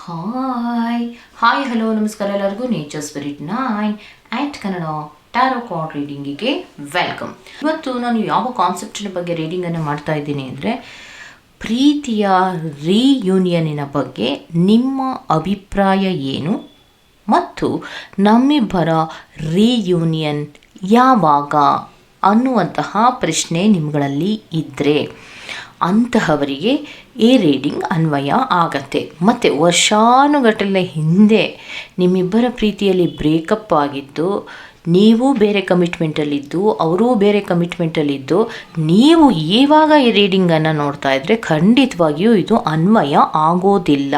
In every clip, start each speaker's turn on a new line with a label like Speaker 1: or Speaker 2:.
Speaker 1: Hi hi hello ನಮಸ್ಕಾರ ಎಲ್ಲರಿಗೂ nature spirit nine at Kannada tarot card ರೀಡಿಂಗಿಗೆ welcome ಇವತ್ತು ನಾನು ಯಾವ ಕಾನ್ಸೆಪ್ಟಿನ ಬಗ್ಗೆ ರೀಡಿಂಗನ್ನು ಮಾಡ್ತಾ ಇದ್ದೀನಿ ಅಂದರೆ ಪ್ರೀತಿಯ ರೀಯೂನಿಯನಿನ ಬಗ್ಗೆ ನಿಮ್ಮ ಅಭಿಪ್ರಾಯ ಏನು ಮತ್ತು ನಮ್ಮಿಬ್ಬರ ರೀಯೂನಿಯನ್ ಯಾವಾಗ ಅನ್ನುವಂತಹ ಪ್ರಶ್ನೆ ನಿಮ್ಗಳಲ್ಲಿ ಇದ್ದರೆ ಅಂತಹವರಿಗೆ ಈ ರೀಡಿಂಗ್ ಅನ್ವಯ ಆಗತ್ತೆ. ಮತ್ತು ವರ್ಷಾನುಗಟ್ಟಲೆ ಹಿಂದೆ ನಿಮ್ಮಿಬ್ಬರ ಪ್ರೀತಿಯಲ್ಲಿ ಬ್ರೇಕಪ್ ಆಗಿದ್ದು, ನೀವು ಬೇರೆ ಕಮಿಟ್ಮೆಂಟಲ್ಲಿದ್ದು, ಅವರೂ ಬೇರೆ ಕಮಿಟ್ಮೆಂಟಲ್ಲಿದ್ದು, ನೀವು ಇವಾಗ ಈ ರೀಡಿಂಗನ್ನು ನೋಡ್ತಾ ಇದ್ದರೆ ಖಂಡಿತವಾಗಿಯೂ ಇದು ಅನ್ವಯ ಆಗೋದಿಲ್ಲ.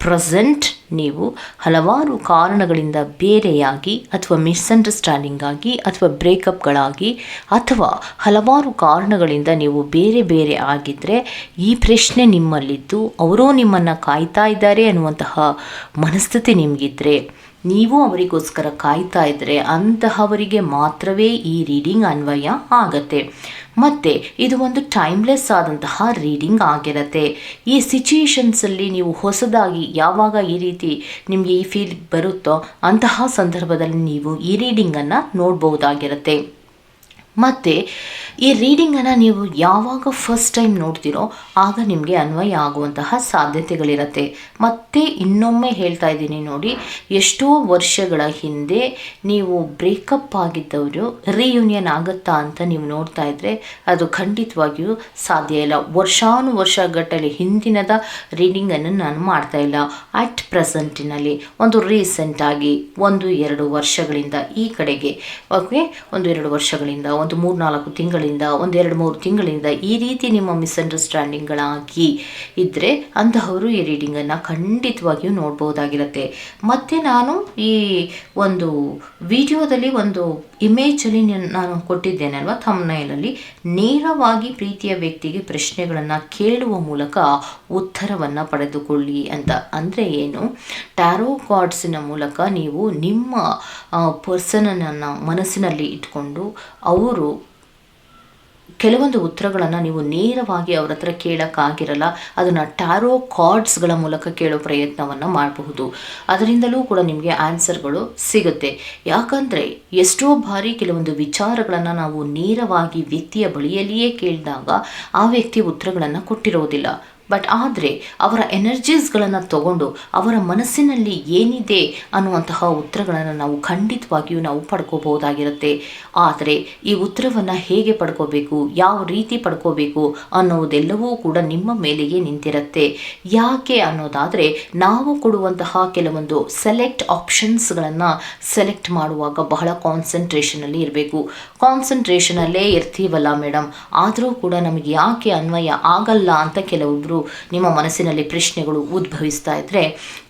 Speaker 1: ಪ್ರೆಸೆಂಟ್ ನೀವು ಹಲವಾರು ಕಾರಣಗಳಿಂದ ಬೇರೆಯಾಗಿ ಅಥವಾ ಮಿಸ್ಅಂಡರ್ಸ್ಟ್ಯಾಂಡಿಂಗ್ ಆಗಿ ಅಥವಾ ಬ್ರೇಕಪ್ಗಳಾಗಿ ಅಥವಾ ಹಲವಾರು ಕಾರಣಗಳಿಂದ ನೀವು ಬೇರೆ ಬೇರೆ ಆಗಿದ್ದರೆ ಈ ಪ್ರಶ್ನೆ ನಿಮ್ಮಲ್ಲಿದ್ದು, ಅವರೂ ನಿಮ್ಮನ್ನು ಕಾಯ್ತಾ ಇದ್ದಾರೆ ಅನ್ನುವಂತಹ ಮನಸ್ಥಿತಿ ನಿಮಗಿದ್ರೆ ನೀವು ಅವರಿಗೋಸ್ಕರ ಕಾಯ್ತಾ ಇದ್ದರೆ ಅಂತಹವರಿಗೆ ಮಾತ್ರವೇ ಈ ರೀಡಿಂಗ್ ಅನ್ವಯ ಆಗತ್ತೆ. ಮತ್ತು ಇದು ಒಂದು ಟೈಮ್ಲೆಸ್ ಆದಂತಹ ರೀಡಿಂಗ್ ಆಗಿರುತ್ತೆ. ಈ ಸಿಚುಯೇಷನ್ಸಲ್ಲಿ ನೀವು ಹೊಸದಾಗಿ ಯಾವಾಗ ಈ ರೀತಿ ನಿಮಗೆ ಈ ಫೀಲ್ ಬರುತ್ತೋ ಅಂತಹ ಸಂದರ್ಭದಲ್ಲಿ ನೀವು ಈ ರೀಡಿಂಗನ್ನು ನೋಡ್ಬೋದಾಗಿರುತ್ತೆ ಮತ್ತು, ಈ ರೀಡಿಂಗನ್ನು ನೀವು ಯಾವಾಗ ಫಸ್ಟ್ ಟೈಮ್ ನೋಡ್ತೀರೋ, ಆಗ ನಿಮಗೆ ಅನ್ವಯ ಆಗುವಂತಹ ಸಾಧ್ಯತೆಗಳಿರುತ್ತೆ. ಮತ್ತೆ ಇನ್ನೊಮ್ಮೆ ಹೇಳ್ತಾ ಇದ್ದೀನಿ ನೋಡಿ, ಎಷ್ಟೋ ವರ್ಷಗಳ ಹಿಂದೆ ನೀವು ಬ್ರೇಕಪ್ ಆಗಿದ್ದವರು ರೀಯೂನಿಯನ್ ಆಗುತ್ತಾ ಅಂತ ನೀವು ನೋಡ್ತಾ ಇದ್ದರೆ ಅದು ಖಂಡಿತವಾಗಿಯೂ ಸಾಧ್ಯ ಇಲ್ಲ. ವರ್ಷಾನು ವರ್ಷಗಟ್ಟಲೆ ಹಿಂದಿನದ ರೀಡಿಂಗನ್ನು ನಾನು ಮಾಡ್ತಾ ಇಲ್ಲ. ಅಟ್ ಪ್ರೆಸೆಂಟಿನಲ್ಲಿ ಒಂದು ರೀಸೆಂಟಾಗಿ ಒಂದು ಎರಡು ವರ್ಷಗಳಿಂದ ಈ ಕಡೆಗೆ ಓಕೆ ಒಂದು ಎರಡು ವರ್ಷಗಳಿಂದ ಒಂದು ಮೂರು ನಾಲ್ಕು ತಿಂಗಳಿಂದ ಒಂದು ಎರಡು ಮೂರು ತಿಂಗಳಿಂದ ಈ ರೀತಿ ನಿಮ್ಮ ಮಿಸ್ಅಂಡರ್ಸ್ಟ್ಯಾಂಡಿಂಗ್ಗಳಾಗಿ ಇದ್ದರೆ ಅಂತಹವರು ಈ ರೀಡಿಂಗನ್ನು ಖಂಡಿತವಾಗಿಯೂ ನೋಡ್ಬೋದಾಗಿರುತ್ತೆ. ಮತ್ತು ನಾನು ಈ ಒಂದು ವಿಡಿಯೋದಲ್ಲಿ ಒಂದು ಇಮೇಜಲ್ಲಿ ನಾನು ಕೊಟ್ಟಿದ್ದೇನೆ ಅಲ್ವಾ ಥಮ್ನೈಲಲ್ಲಿ ನೇರವಾಗಿ ಪ್ರೀತಿಯ ವ್ಯಕ್ತಿಗೆ ಪ್ರಶ್ನೆಗಳನ್ನು ಕೇಳುವ ಮೂಲಕ ಉತ್ತರವನ್ನು ಪಡೆದುಕೊಳ್ಳಿ ಅಂತ. ಅಂದರೆ ಏನು? ಟ್ಯಾರೋ ಕಾರ್ಡ್ಸಿನ ಮೂಲಕ ನೀವು ನಿಮ್ಮ ಪರ್ಸನನ್ನು ಮನಸ್ಸಿನಲ್ಲಿ ಇಟ್ಕೊಂಡು ಅವರು ಕೆಲವೊಂದು ಉತ್ತರಗಳನ್ನು ನೀವು ನೇರವಾಗಿ ಅವ್ರ ಹತ್ರ ಕೇಳೋಕ್ಕಾಗಿರಲ್ಲ, ಅದನ್ನು ಟ್ಯಾರೋ ಕಾರ್ಡ್ಸ್ಗಳ ಮೂಲಕ ಕೇಳೋ ಪ್ರಯತ್ನವನ್ನು ಮಾಡಬಹುದು. ಅದರಿಂದಲೂ ಕೂಡ ನಿಮಗೆ ಆನ್ಸರ್ಗಳು ಸಿಗುತ್ತೆ. ಯಾಕಂದರೆ ಎಷ್ಟೋ ಬಾರಿ ಕೆಲವೊಂದು ವಿಚಾರಗಳನ್ನು ನಾವು ನೇರವಾಗಿ ವ್ಯಕ್ತಿಯ ಬಳಿಯಲ್ಲಿಯೇ ಕೇಳಿದಾಗ ಆ ವ್ಯಕ್ತಿ ಉತ್ತರಗಳನ್ನು ಕೊಟ್ಟಿರೋದಿಲ್ಲ. ಬಟ್ ಆದರೆ ಅವರ ಎನರ್ಜೀಸ್ಗಳನ್ನು ತಗೊಂಡು ಅವರ ಮನಸ್ಸಿನಲ್ಲಿ ಏನಿದೆ ಅನ್ನುವಂತಹ ಉತ್ತರಗಳನ್ನು ನಾವು ಖಂಡಿತವಾಗಿಯೂ ನಾವು ಪಡ್ಕೋಬಹುದಾಗಿರುತ್ತೆ. ಆದರೆ ಈ ಉತ್ತರವನ್ನು ಹೇಗೆ ಪಡ್ಕೋಬೇಕು, ಯಾವ ರೀತಿ ಪಡ್ಕೋಬೇಕು ಅನ್ನೋದೆಲ್ಲವೂ ಕೂಡ ನಿಮ್ಮ ಮೇಲೆಯೇ ನಿಂತಿರುತ್ತೆ. ಯಾಕೆ ಅನ್ನೋದಾದರೆ ನಾವು ಕೊಡುವಂತಹ ಕೆಲವೊಂದು ಸೆಲೆಕ್ಟ್ ಆಪ್ಷನ್ಸ್ಗಳನ್ನು ಸೆಲೆಕ್ಟ್ ಮಾಡುವಾಗ ಬಹಳ ಕಾನ್ಸಂಟ್ರೇಷನಲ್ಲಿ ಇರಬೇಕು. ಕಾನ್ಸಂಟ್ರೇಷನಲ್ಲೇ ಇರ್ತೀವಲ್ಲ ಮೇಡಮ್ ಆದರೂ ಕೂಡ ನಮಗೆ ಯಾಕೆ ಅನ್ವಯ ಆಗಲ್ಲ ಅಂತ ಕೆಲವೊಬ್ಬರು ನಿಮ್ಮ ಮನಸ್ಸಿನಲ್ಲಿ ಪ್ರಶ್ನೆಗಳು ಉದ್ಭವಿಸ್ತಾ ಇದ್ದರೆ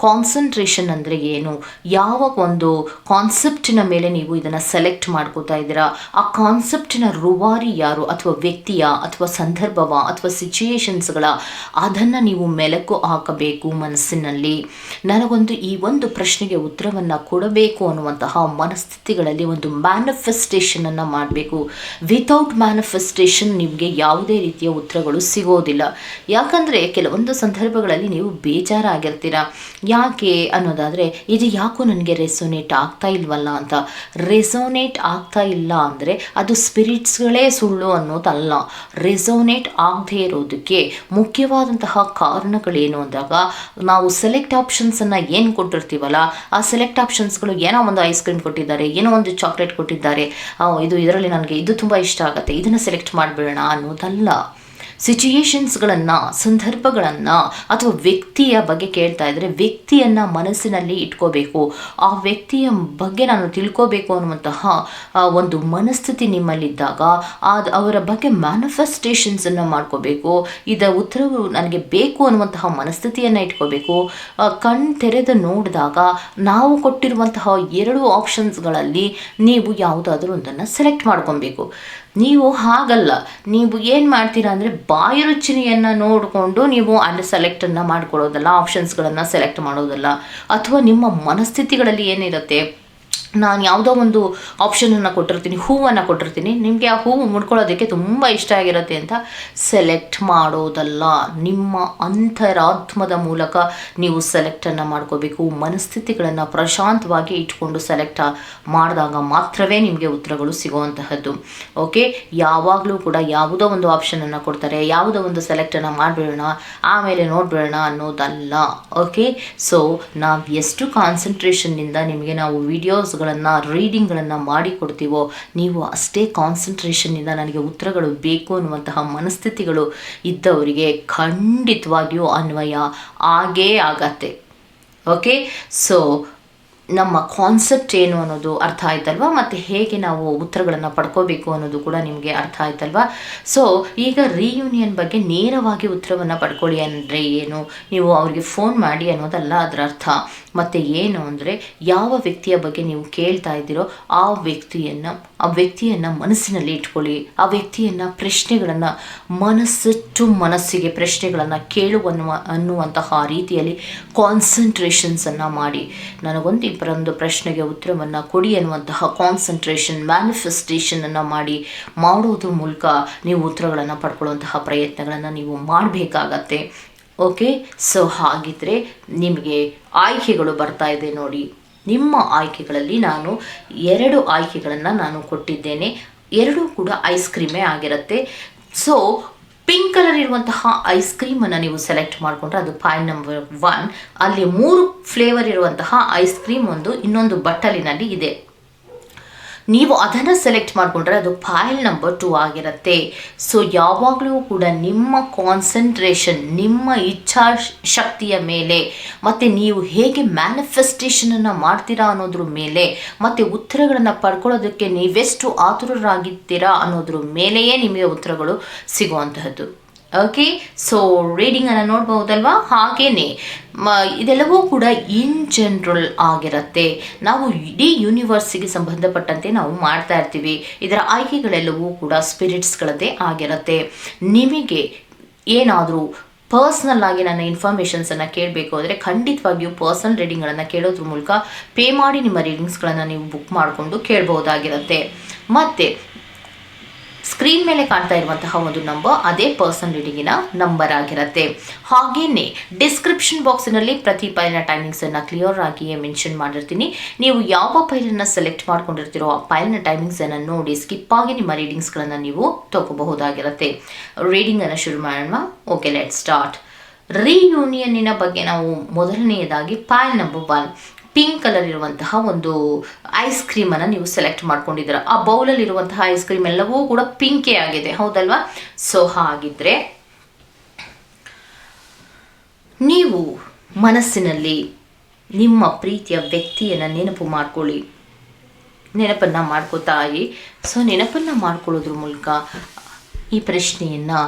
Speaker 1: ಕಾನ್ಸಂಟ್ರೇಷನ್ ಅಂದರೆ ಏನು? ಯಾವ ಒಂದು ಕಾನ್ಸೆಪ್ಟಿನ ಮೇಲೆ ನೀವು ಇದನ್ನು ಸೆಲೆಕ್ಟ್ ಮಾಡ್ಕೋತಾ ಇದ್ದೀರಾ? ಆ ಕಾನ್ಸೆಪ್ಟಿನ ರುವಾರಿ ಯಾರು ಅಥವಾ ವ್ಯಕ್ತಿಯ ಅಥವಾ ಸಂದರ್ಭವ ಅಥವಾ ಸಿಚುಯೇಷನ್ಸ್ಗಳ ಅದನ್ನು ನೀವು ಮೆಲಕು ಹಾಕಬೇಕು ಮನಸ್ಸಿನಲ್ಲಿ. ನನಗೊಂದು ಈ ಒಂದು ಪ್ರಶ್ನೆಗೆ ಉತ್ತರವನ್ನು ಕೊಡಬೇಕು ಅನ್ನುವಂತಹ ಮನಸ್ಥಿತಿಗಳಲ್ಲಿ ಒಂದು ಮ್ಯಾನಿಫೆಸ್ಟೇಷನನ್ನು ಮಾಡಬೇಕು. ವಿತೌಟ್ ಮ್ಯಾನಿಫೆಸ್ಟೇಷನ್ ನಿಮಗೆ ಯಾವುದೇ ರೀತಿಯ ಉತ್ತರಗಳು ಸಿಗೋದಿಲ್ಲ. ಯಾಕಂದರೆ ಕೆಲವೊಂದು ಸಂದರ್ಭಗಳಲ್ಲಿ ನೀವು ಬೇಜಾರಾಗಿರ್ತೀರ? ಯಾಕೆ ಅನ್ನೋದಾದರೆ, ಇದು ಯಾಕೋ ನನಗೆ ರೆಸೋನೇಟ್ ಆಗ್ತಾ ಇಲ್ವಲ್ಲ ಅಂತ. ರೆಸೋನೇಟ್ ಆಗ್ತಾ ಇಲ್ಲ ಅಂದರೆ ಅದು ಸ್ಪಿರಿಟ್ಸ್ಗಳೇ ಸುಳ್ಳು ಅನ್ನೋದಲ್ಲ. ರೆಸೋನೇಟ್ ಆಗದೇ ಇರೋದಕ್ಕೆ ಮುಖ್ಯವಾದಂತಹ ಕಾರಣಗಳೇನು ಅಂದಾಗ, ನಾವು ಸೆಲೆಕ್ಟ್ ಆಪ್ಷನ್ಸನ್ನು ಏನು ಕೊಟ್ಟಿರ್ತೀವಲ್ಲ, ಆ ಸೆಲೆಕ್ಟ್ ಆಪ್ಷನ್ಸ್ಗಳು ಏನೋ ಒಂದು ಐಸ್ ಕ್ರೀಮ್ ಕೊಟ್ಟಿದ್ದಾರೆ, ಏನೋ ಒಂದು ಚಾಕ್ಲೇಟ್ ಕೊಟ್ಟಿದ್ದಾರೆ. ಇದು ಇದರಲ್ಲಿ ನನಗೆ ಇದು ತುಂಬ ಇಷ್ಟ ಆಗುತ್ತೆ, ಇದನ್ನು ಸೆಲೆಕ್ಟ್ ಮಾಡಿಬಿಡೋಣ ಅನ್ನೋದಲ್ಲ. ಸಿಚುಯೇಷನ್ಸ್ಗಳನ್ನು ಸಂದರ್ಭಗಳನ್ನು ಅಥವಾ ವ್ಯಕ್ತಿಯ ಬಗ್ಗೆ ಕೇಳ್ತಾ ಇದ್ದರೆ ವ್ಯಕ್ತಿಯನ್ನು ಮನಸ್ಸಿನಲ್ಲಿ ಇಟ್ಕೋಬೇಕು. ಆ ವ್ಯಕ್ತಿಯ ಬಗ್ಗೆ ನಾನು ತಿಳ್ಕೋಬೇಕು ಅನ್ನುವಂತಹ ಒಂದು ಮನಸ್ಥಿತಿ ನಿಮ್ಮಲ್ಲಿದ್ದಾಗ ಅದು ಅವರ ಬಗ್ಗೆ ಮ್ಯಾನಿಫೆಸ್ಟೇಷನ್ಸನ್ನು ಮಾಡ್ಕೋಬೇಕು. ಇದರ ಉತ್ತರವು ನನಗೆ ಬೇಕು ಅನ್ನುವಂತಹ ಮನಸ್ಥಿತಿಯನ್ನು ಇಟ್ಕೋಬೇಕು. ಕಣ್ ತೆರೆದು ನೋಡಿದಾಗ ನಾವು ಕೊಟ್ಟಿರುವಂತಹ ಎರಡು ಆಪ್ಷನ್ಸ್ಗಳಲ್ಲಿ ನೀವು ಯಾವುದಾದ್ರೂ ಒಂದನ್ನು ಸೆಲೆಕ್ಟ್ ಮಾಡ್ಕೊಬೇಕು. ನೀವು ಹಾಗಲ್ಲ. ನೀವು ಏನು ಮಾಡ್ತೀರಾ ಅಂದರೆ ಬಾಯಿ ರುಚಿನಿಯನ್ನು ನೋಡಿಕೊಂಡು ನೀವು ಅಲ್ಲಿ ಸೆಲೆಕ್ಟನ್ನು ಮಾಡ್ಕೊಳ್ಳೋದಲ್ಲ ಆಪ್ಷನ್ಸ್ಗಳನ್ನು ಸೆಲೆಕ್ಟ್ ಮಾಡೋದಲ್ಲ, ಅಥವಾ ನಿಮ್ಮ ಮನಸ್ಥಿತಿಗಳಲ್ಲಿ ಏನಿರುತ್ತೆ? ನಾನು ಯಾವುದೋ ಒಂದು ಆಪ್ಷನನ್ನು ಕೊಟ್ಟಿರ್ತೀನಿ, ಹೂವನ್ನು ಕೊಟ್ಟಿರ್ತೀನಿ. ನಿಮಗೆ ಆ ಹೂವು ಮುಡ್ಕೊಳ್ಳೋದಕ್ಕೆ ತುಂಬ ಇಷ್ಟ ಆಗಿರುತ್ತೆ ಅಂತ ಸೆಲೆಕ್ಟ್ ಮಾಡೋದಲ್ಲ. ನಿಮ್ಮ ಅಂತರಾತ್ಮದ ಮೂಲಕ ನೀವು ಸೆಲೆಕ್ಟನ್ನು ಮಾಡ್ಕೋಬೇಕು. ಮನಸ್ಥಿತಿಗಳನ್ನು ಪ್ರಶಾಂತವಾಗಿ ಇಟ್ಕೊಂಡು ಸೆಲೆಕ್ಟ್ ಮಾಡಿದಾಗ ಮಾತ್ರವೇ ನಿಮಗೆ ಉತ್ತರಗಳು ಸಿಗುವಂತಹದ್ದು. ಓಕೆ ಯಾವಾಗಲೂ ಕೂಡ ಯಾವುದೋ ಒಂದು ಆಪ್ಷನನ್ನು ಕೊಡ್ತಾರೆ. ಯಾವುದೋ ಒಂದು ಸೆಲೆಕ್ಟನ್ನು ಮಾಡಿಬಿಡೋಣ, ಆಮೇಲೆ ನೋಡಿಬಿಡೋಣ ಅನ್ನೋದಲ್ಲ. ಓಕೆ ಸೊ ನಾವು ಎಷ್ಟು ಕಾನ್ಸಂಟ್ರೇಷನ್ನಿಂದ ನಿಮಗೆ ನಾವು ವಿಡಿಯೋಸ್ಗಳನ್ನು ರೀಡಿಂಗ್ಗಳನ್ನು ಮಾಡಿಕೊಡ್ತೀವೋ, ನೀವು ಅಷ್ಟೇ ಕಾನ್ಸಂಟ್ರೇಷನ್ನಿಂದ ನನಗೆ ಉತ್ತರಗಳು ಬೇಕು ಅನ್ನುವಂತಹ ಮನಸ್ಥಿತಿಗಳು ಇದ್ದವರಿಗೆ ಖಂಡಿತವಾಗಿಯೂ ಅನ್ವಯ ಆಗೇ ಆಗತ್ತೆ. ಓಕೆ ಸೊ ನಮ್ಮ ಕಾನ್ಸೆಪ್ಟ್ ಏನು ಅನ್ನೋದು ಅರ್ಥ ಆಯ್ತಲ್ವಾ? ಮತ್ತು ಹೇಗೆ ನಾವು ಉತ್ತರಗಳನ್ನು ಪಡ್ಕೋಬೇಕು ಅನ್ನೋದು ಕೂಡ ನಿಮಗೆ ಅರ್ಥ ಆಯ್ತಲ್ವಾ? ಸೊ ಈಗ ರೀಯೂನಿಯನ್ ಬಗ್ಗೆ ನೇರವಾಗಿ ಉತ್ತರವನ್ನು ಪಡ್ಕೊಳ್ಳಿ ಅಂದರೆ ಏನು? ನೀವು ಅವ್ರಿಗೆ ಫೋನ್ ಮಾಡಿ ಅನ್ನೋದಲ್ಲ ಅದರ ಅರ್ಥ. ಮತ್ತು ಏನು ಅಂದರೆ, ಯಾವ ವ್ಯಕ್ತಿಯ ಬಗ್ಗೆ ನೀವು ಕೇಳ್ತಾ ಇದ್ದೀರೋ ಆ ವ್ಯಕ್ತಿಯನ್ನು ಆ ವ್ಯಕ್ತಿಯನ್ನು ಮನಸ್ಸಿನಲ್ಲಿ ಇಟ್ಕೊಳ್ಳಿ. ಆ ವ್ಯಕ್ತಿಯನ್ನು ಪ್ರಶ್ನೆಗಳನ್ನು, ಮನಸ್ಸಿಟ್ಟು ಮನಸ್ಸಿಗೆ ಪ್ರಶ್ನೆಗಳನ್ನು ಕೇಳುವ ಅನ್ನುವಂತಹ ರೀತಿಯಲ್ಲಿ ಕಾನ್ಸಂಟ್ರೇಷನ್ಸನ್ನು ಮಾಡಿ. ನನಗೊಂದು ಇಬ್ಬರೊಂದು ಪ್ರಶ್ನೆಗೆ ಉತ್ತರವನ್ನು ಕೊಡಿ ಅನ್ನುವಂತಹ ಕಾನ್ಸಂಟ್ರೇಷನ್ ಮ್ಯಾನಿಫೆಸ್ಟೇಷನನ್ನು ಮಾಡಿ ಮಾಡೋದ್ರ ಮೂಲಕ ನೀವು ಉತ್ತರಗಳನ್ನು ಪಡ್ಕೊಳ್ಳುವಂತಹ ಪ್ರಯತ್ನಗಳನ್ನು ನೀವು ಮಾಡಬೇಕಾಗತ್ತೆ. ಓಕೆ ಸೊ ಹಾಗಿದ್ರೆ ನಿಮಗೆ ಆಯ್ಕೆಗಳು ಬರ್ತಾ ಇದೆ ನೋಡಿ. ನಿಮ್ಮ ಆಯ್ಕೆಗಳಲ್ಲಿ ನಾನು ಎರಡು ಆಯ್ಕೆಗಳನ್ನು ನಾನು ಕೊಟ್ಟಿದ್ದೇನೆ. ಎರಡೂ ಕೂಡ ಐಸ್ ಕ್ರೀಮೇ ಆಗಿರುತ್ತೆ. ಸೊ ಪಿಂಕ್ ಕಲರ್ ಇರುವಂತಹ ಐಸ್ ಕ್ರೀಮ್ ಅನ್ನು ನೀವು ಸೆಲೆಕ್ಟ್ ಮಾಡಿಕೊಂಡ್ರೆ ಅದು ಪಾಯಿಂಟ್ ನಂಬರ್ ಒನ್ ಅಲ್ಲಿ ಮೂರು ಫ್ಲೇವರ್ ಇರುವಂತಹ ಐಸ್ ಕ್ರೀಮ್ ಒಂದು, ಇನ್ನೊಂದು ಬಟ್ಟಲಿನಲ್ಲಿ ಇದೆ. ನೀವು ಅದನ್ನು ಸೆಲೆಕ್ಟ್ ಮಾಡಿಕೊಂಡ್ರೆ ಅದು ಫೈಲ್ ನಂಬರ್ ಟು ಆಗಿರುತ್ತೆ. ಸೊ ಯಾವಾಗಲೂ ಕೂಡ ನಿಮ್ಮ ಕಾನ್ಸಂಟ್ರೇಷನ್ ನಿಮ್ಮ ಇಚ್ಛಾ ಶಕ್ತಿಯ ಮೇಲೆ, ಮತ್ತು ನೀವು ಹೇಗೆ ಮ್ಯಾನಿಫೆಸ್ಟೇಷನನ್ನು ಮಾಡ್ತೀರಾ ಅನ್ನೋದ್ರ ಮೇಲೆ, ಮತ್ತು ಉತ್ತರಗಳನ್ನು ಪಡ್ಕೊಳ್ಳೋದಕ್ಕೆ ನೀವೆಷ್ಟು ಆತುರರಾಗಿದ್ದೀರಾ ಅನ್ನೋದ್ರ ಮೇಲೆಯೇ ನಿಮಗೆ ಉತ್ತರಗಳು ಸಿಗುವಂತಹದ್ದು. Okay so ರೀಡಿಂಗನ್ನು ನೋಡ್ಬಹುದಲ್ವಾ? ಹಾಗೇನೆ ಇದೆಲ್ಲವೂ ಕೂಡ ಇನ್ ಜನರಲ್ ಆಗಿರುತ್ತೆ. ನಾವು ಇಡೀ ಯೂನಿವರ್ಸಿಗೆ ಸಂಬಂಧಪಟ್ಟಂತೆ ನಾವು ಮಾಡ್ತಾ ಇರ್ತೀವಿ. ಇದರ ಆಯ್ಕೆಗಳೆಲ್ಲವೂ ಕೂಡ ಸ್ಪಿರಿಟ್ಸ್ಗಳದ್ದೇ ಆಗಿರುತ್ತೆ. ನಿಮಗೆ ಏನಾದರೂ ಪರ್ಸ್ನಲ್ ಆಗಿ ನನ್ನ ಇನ್ಫಾರ್ಮೇಷನ್ಸನ್ನು ಕೇಳಬೇಕು ಅಂದರೆ ಖಂಡಿತವಾಗಿಯೂ ಪರ್ಸನಲ್ ರೀಡಿಂಗ್ಗಳನ್ನು ಕೇಳೋದ್ರ ಮೂಲಕ ಪೇ ಮಾಡಿ ನಿಮ್ಮ ರೀಡಿಂಗ್ಸ್ಗಳನ್ನು ನೀವು ಬುಕ್ ಮಾಡಿಕೊಂಡು ಕೇಳ್ಬೋದಾಗಿರುತ್ತೆ ಮತ್ತು ಸ್ಕ್ರೀನ್ ಮೇಲೆ ಕಾಣ್ತಾ ಇರುವಂತಹ ಒಂದು ನಂಬರ್ ಅದೇ ಪರ್ಸನ್ ರೀಡಿಂಗಿನ ನಂಬರ್ ಆಗಿರುತ್ತೆ. ಹಾಗೇನೆ ಡಿಸ್ಕ್ರಿಪ್ಷನ್ ಬಾಕ್ಸಿನಲ್ಲಿ ಪ್ರತಿ ಫೈಲಿನ ಟೈಮಿಂಗ್ಸನ್ನು ಕ್ಲಿಯರ್ ಆಗಿಯೇ ಮೆನ್ಷನ್ ಮಾಡಿರ್ತೀನಿ. ನೀವು ಯಾವ ಪೈಲನ್ನು ಸೆಲೆಕ್ಟ್ ಮಾಡ್ಕೊಂಡಿರ್ತೀರೋ ಆ ಫೈಲಿನ ಟೈಮಿಂಗ್ಸನ್ನು ನೋಡಿ ಸ್ಕಿಪ್ ಆಗಿ ನಿಮ್ಮ ರೀಡಿಂಗ್ಸ್ಗಳನ್ನು ನೀವು ತಗೋಬಹುದಾಗಿರುತ್ತೆ. ರೀಡಿಂಗನ್ನು ಶುರು ಮಾಡೋಣ. ಓಕೆ ಲೆಟ್ ಸ್ಟಾರ್ಟ್ ರೀಯೂನಿಯನ್ನಿನ ಬಗ್ಗೆ ನಾವು ಮೊದಲನೆಯದಾಗಿ pile number one pink colour ಇರುವಂತಹ ಒಂದು ಐಸ್ ಕ್ರೀಮನ್ನು ನೀವು ಸೆಲೆಕ್ಟ್ ಮಾಡ್ಕೊಂಡಿದ್ದೀರ. ಆ ಬೌಲಲ್ಲಿ ಇರುವಂತಹ ಐಸ್ ಕ್ರೀಮ್ ಎಲ್ಲವೂ ಕೂಡ ಪಿಂಕೇ ಆಗಿದೆ. ಹೌದಲ್ವಾ? ಸೊ ಹಾಗಿದ್ರೆ ನೀವು ಮನಸ್ಸಿನಲ್ಲಿ ನಿಮ್ಮ ಪ್ರೀತಿಯ ವ್ಯಕ್ತಿಯನ್ನು ನೆನಪು ಮಾಡ್ಕೊಳ್ಳಿ. ನೆನಪನ್ನು ಮಾಡ್ಕೋತಾಯಿ ಸೊ ನೆನಪನ್ನು ಮಾಡ್ಕೊಳ್ಳೋದ್ರ ಮೂಲಕ ಈ ಪ್ರಶ್ನೆಯನ್ನು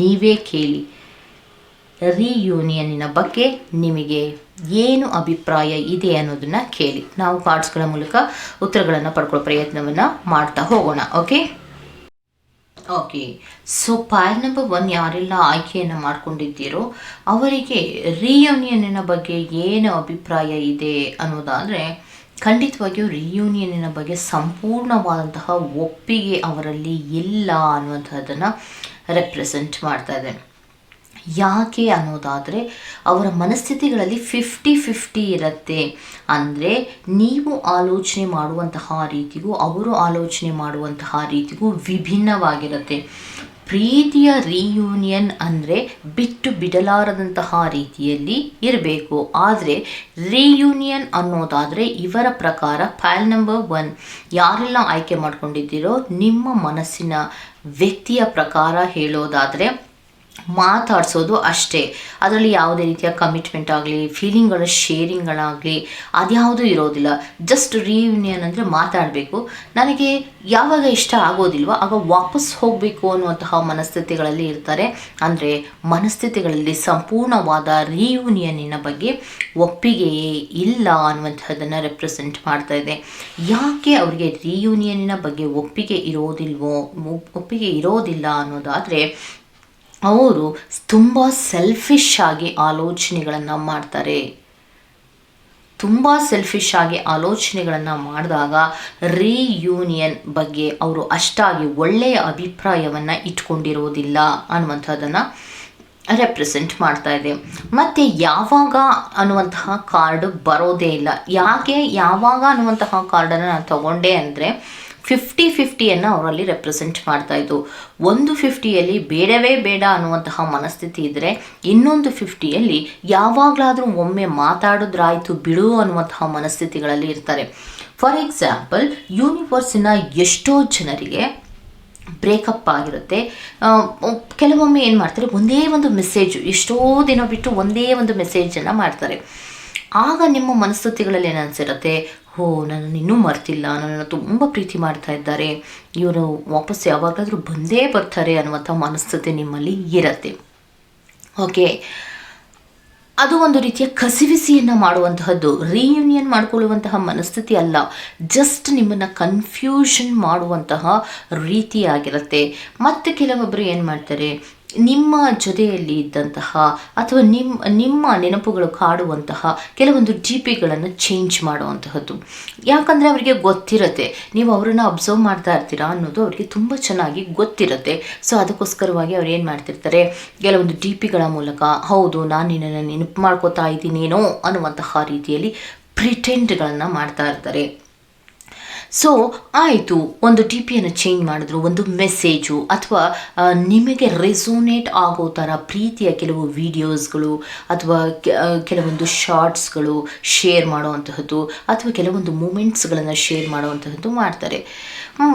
Speaker 1: ನೀವೇ ಕೇಳಿ. ರೀಯೂನಿಯನ್ನಿನ ಬಗ್ಗೆ ನಿಮಗೆ ಏನು ಅಭಿಪ್ರಾಯ ಇದೆ ಅನ್ನೋದನ್ನ ಕೇಳಿ. ನಾವು ಕಾರ್ಡ್ಸ್ಗಳ ಮೂಲಕ ಉತ್ತರಗಳನ್ನು ಪಡ್ಕೊಳ್ಳೋ ಪ್ರಯತ್ನವನ್ನು ಮಾಡ್ತಾ ಹೋಗೋಣ, okay? Okay. So pile number one ಯಾರೆಲ್ಲ ಆಯ್ಕೆಯನ್ನು ಮಾಡ್ಕೊಂಡಿದ್ದೀರೋ ಅವರಿಗೆ ರಿಯೂನಿಯನ್ನಿನ ಬಗ್ಗೆ ಏನು ಅಭಿಪ್ರಾಯ ಇದೆ ಅನ್ನೋದಾದರೆ, ಖಂಡಿತವಾಗಿಯೂ ರಿಯೂನಿಯನ್ನಿನ ಬಗ್ಗೆ ಸಂಪೂರ್ಣವಾದಂತಹ ಒಪ್ಪಿಗೆ ಅವರಲ್ಲಿ ಇಲ್ಲ ಅನ್ನುವಂಥದ್ದನ್ನು ರೆಪ್ರೆಸೆಂಟ್ ಮಾಡ್ತಾ ಇದೆ ಯಾಕೆ ಅನ್ನೋದಾದರೆ ಅವರ ಮನಸ್ಥಿತಿಗಳಲ್ಲಿ ಫಿಫ್ಟಿ ಫಿಫ್ಟಿ ಇರುತ್ತೆ. ಅಂದರೆ ನೀವು ಆಲೋಚನೆ ಮಾಡುವಂತಹ ರೀತಿಗೂ ಅವರು ಆಲೋಚನೆ ಮಾಡುವಂತಹ ರೀತಿಗೂ ವಿಭಿನ್ನವಾಗಿರುತ್ತೆ. ಪ್ರೀತಿಯ ರೀಯೂನಿಯನ್ ಅಂದರೆ ಬಿಟ್ಟು ಬಿಡಲಾರದಂತಹ ರೀತಿಯಲ್ಲಿ ಇರಬೇಕು. ಆದರೆ ರೀಯೂನಿಯನ್ ಅನ್ನೋದಾದರೆ ಇವರ ಪ್ರಕಾರ ಫೈಲ್ ನಂಬರ್ ಒನ್ ಯಾರೆಲ್ಲ ಆಯ್ಕೆ ಮಾಡ್ಕೊಂಡಿದ್ದೀರೋ ನಿಮ್ಮ ಮನಸ್ಸಿನ ವ್ಯಕ್ತಿಯ ಪ್ರಕಾರ ಹೇಳೋದಾದರೆ ಮಾತಾಡಿಸೋದು ಅಷ್ಟೇ. ಅದರಲ್ಲಿ ಯಾವುದೇ ರೀತಿಯ ಕಮಿಟ್ಮೆಂಟ್ ಆಗಲಿ ಫೀಲಿಂಗ್ಗಳ ಶೇರಿಂಗ್ಗಳಾಗಲಿ ಅದ್ಯಾವುದೂ ಇರೋದಿಲ್ಲ. ಜಸ್ಟ್ ರಿಯೂನಿಯನ್ ಅಂದರೆ ಮಾತಾಡಬೇಕು. ನನಗೆ ಯಾವಾಗ ಇಷ್ಟ ಆಗೋದಿಲ್ವೋ ಆಗ ವಾಪಸ್ ಹೋಗಬೇಕು ಅನ್ನುವಂತಹ ಮನಸ್ಥಿತಿಗಳಲ್ಲಿ ಇರ್ತಾರೆ. ಅಂದರೆ ಮನಸ್ಥಿತಿಗಳಲ್ಲಿ ಸಂಪೂರ್ಣವಾದ ರಿಯೂನಿಯನ್ನಿನ ಬಗ್ಗೆ ಒಪ್ಪಿಗೆಯೇ ಇಲ್ಲ ಅನ್ನುವಂಥದ್ದನ್ನು ರೆಪ್ರೆಸೆಂಟ್ ಮಾಡ್ತಾ ಇದೆ. ಯಾಕೆ ಅವರಿಗೆ ರಿಯೂನಿಯನ್ನಿನ ಬಗ್ಗೆ ಒಪ್ಪಿಗೆ ಇರೋದಿಲ್ವೋ, ಒಪ್ಪಿಗೆ ಇರೋದಿಲ್ಲ ಅನ್ನೋದಾದರೆ ಅವರು ತುಂಬ ಸೆಲ್ಫಿಶ್ ಆಗಿ ಆಲೋಚನೆಗಳನ್ನು ಮಾಡ್ತಾರೆ. ತುಂಬ ಸೆಲ್ಫಿಶ್ ಆಗಿ ಆಲೋಚನೆಗಳನ್ನು ಮಾಡಿದಾಗ ರೀಯೂನಿಯನ್ ಬಗ್ಗೆ ಅವರು ಅಷ್ಟಾಗಿ ಒಳ್ಳೆಯ ಅಭಿಪ್ರಾಯವನ್ನು ಇಟ್ಕೊಂಡಿರೋದಿಲ್ಲ ಅನ್ನುವಂಥದ್ದನ್ನು ರೆಪ್ರೆಸೆಂಟ್ ಮಾಡ್ತಾ ಇದೆ. ಮತ್ತು ಯಾವಾಗ ಅನ್ನುವಂತಹ ಕಾರ್ಡ್ ಬರೋದೇ ಇಲ್ಲ. ಯಾಕೆ ಯಾವಾಗ ಅನ್ನುವಂತಹ ಕಾರ್ಡನ್ನು ನಾನು ತಗೊಂಡೆ ಅಂದರೆ ಫಿಫ್ಟಿ ಫಿಫ್ಟಿಯನ್ನು ಅವರಲ್ಲಿ ರೆಪ್ರೆಸೆಂಟ್ ಮಾಡ್ತಾ ಇದ್ದು. ಒಂದು ಫಿಫ್ಟಿಯಲ್ಲಿ ಬೇಡವೇ ಬೇಡ ಅನ್ನುವಂತಹ ಮನಸ್ಥಿತಿ ಇದ್ದರೆ ಇನ್ನೊಂದು ಫಿಫ್ಟಿಯಲ್ಲಿ ಯಾವಾಗಲಾದರೂ ಒಮ್ಮೆ ಮಾತಾಡಿದ್ರಾಯಿತು ಬಿಡು ಅನ್ನುವಂತಹ ಮನಸ್ಥಿತಿಗಳಲ್ಲಿ ಇರ್ತಾರೆ. ಫಾರ್ ಎಕ್ಸಾಂಪಲ್ ಯೂನಿವರ್ಸಿನ ಎಷ್ಟೋ ಜನರಿಗೆ ಬ್ರೇಕಪ್ ಆಗಿರುತ್ತೆ. ಕೆಲವೊಮ್ಮೆ ಏನು ಮಾಡ್ತಾರೆ, ಒಂದೇ ಒಂದು ಮೆಸೇಜು ಎಷ್ಟೋ ದಿನ ಬಿಟ್ಟು ಒಂದೇ ಒಂದು ಮೆಸೇಜನ್ನು ಮಾಡ್ತಾರೆ. ಆಗ ನಿಮ್ಮ ಮನಸ್ಥಿತಿಗಳಲ್ಲಿ ಏನು ಅನಿಸಿರುತ್ತೆ? ಹೋ, ನನ್ನನ್ನು ಇನ್ನೂ ಮರ್ತಿಲ್ಲ. ನನ್ನನ್ನು ತುಂಬ ಪ್ರೀತಿ ಮಾಡ್ತಾ ಇದ್ದಾರೆ. ಇವರು ವಾಪಸ್ ಯಾವಾಗಾದರೂ ಬಂದೇ ಬರ್ತಾರೆ ಅನ್ನುವಂಥ ಮನಸ್ಥಿತಿ ನಿಮ್ಮಲ್ಲಿ ಇರತ್ತೆ. ಓಕೆ. ಅದು ಒಂದು ರೀತಿಯ ಕಸಿವಿಸಿಯನ್ನು ಮಾಡುವಂತಹದ್ದು ರೀಯೂನಿಯನ್ ಮಾಡಿಕೊಳ್ಳುವಂತಹ ಮನಸ್ಥಿತಿ ಅಲ್ಲ. ಜಸ್ಟ್ ನಿಮ್ಮನ್ನು ಕನ್ಫ್ಯೂಷನ್ ಮಾಡುವಂತಹ ರೀತಿಯಾಗಿರುತ್ತೆ. ಮತ್ತು ಕೆಲವೊಬ್ಬರು ಏನು ಮಾಡ್ತಾರೆ ನಿಮ್ಮ ಜೊತೆಯಲ್ಲಿ ಇದ್ದಂತಹ ಅಥವಾ ನಿಮ್ಮ ನಿಮ್ಮ ನೆನಪುಗಳು ಕಾಡುವಂತಹ ಕೆಲವೊಂದು ಜಿ ಪಿಗಳನ್ನು ಚೇಂಜ್ ಮಾಡುವಂತಹದ್ದು. ಯಾಕಂದರೆ ಅವರಿಗೆ ಗೊತ್ತಿರುತ್ತೆ. ನೀವು ಅವರನ್ನು ಅಬ್ಸರ್ವ್ ಮಾಡ್ತಾ ಇರ್ತೀರಾ ಅನ್ನೋದು ಅವರಿಗೆ ತುಂಬ ಚೆನ್ನಾಗಿ ಗೊತ್ತಿರುತ್ತೆ. ಸೊ ಅದಕ್ಕೋಸ್ಕರವಾಗಿ ಅವ್ರು ಏನು ಮಾಡ್ತಿರ್ತಾರೆ? ಕೆಲವೊಂದು ಡಿ ಪಿಗಳ ಮೂಲಕ, ಹೌದು, ನಾನು ನಿನ್ನನ್ನು ನೆನಪು ಮಾಡ್ಕೋತಾ ಇದ್ದೀನೇನೋ ಅನ್ನುವಂತಹ ರೀತಿಯಲ್ಲಿ ಪ್ರಿಟೆಂಡ್ಗಳನ್ನು ಮಾಡ್ತಾ ಇರ್ತಾರೆ. ಸೊ ಆಯಿತು, ಒಂದು ಟಿ ಪಿಯನ್ನು ಚೇಂಜ್ ಮಾಡಿದ್ರು, ಒಂದು ಮೆಸೇಜು ಅಥವಾ ನಿಮಗೆ ರೆಸೋನೇಟ್ ಆಗೋ ಥರ ಪ್ರೀತಿಯ ಕೆಲವು ವಿಡಿಯೋಸ್ಗಳು ಅಥವಾ ಕೆಲವೊಂದು ಶಾರ್ಟ್ಸ್ಗಳು ಶೇರ್ ಮಾಡುವಂತಹದ್ದು, ಅಥವಾ ಕೆಲವೊಂದು ಮೂಮೆಂಟ್ಸ್ಗಳನ್ನು ಶೇರ್ ಮಾಡುವಂತಹದ್ದು ಮಾಡ್ತಾರೆ.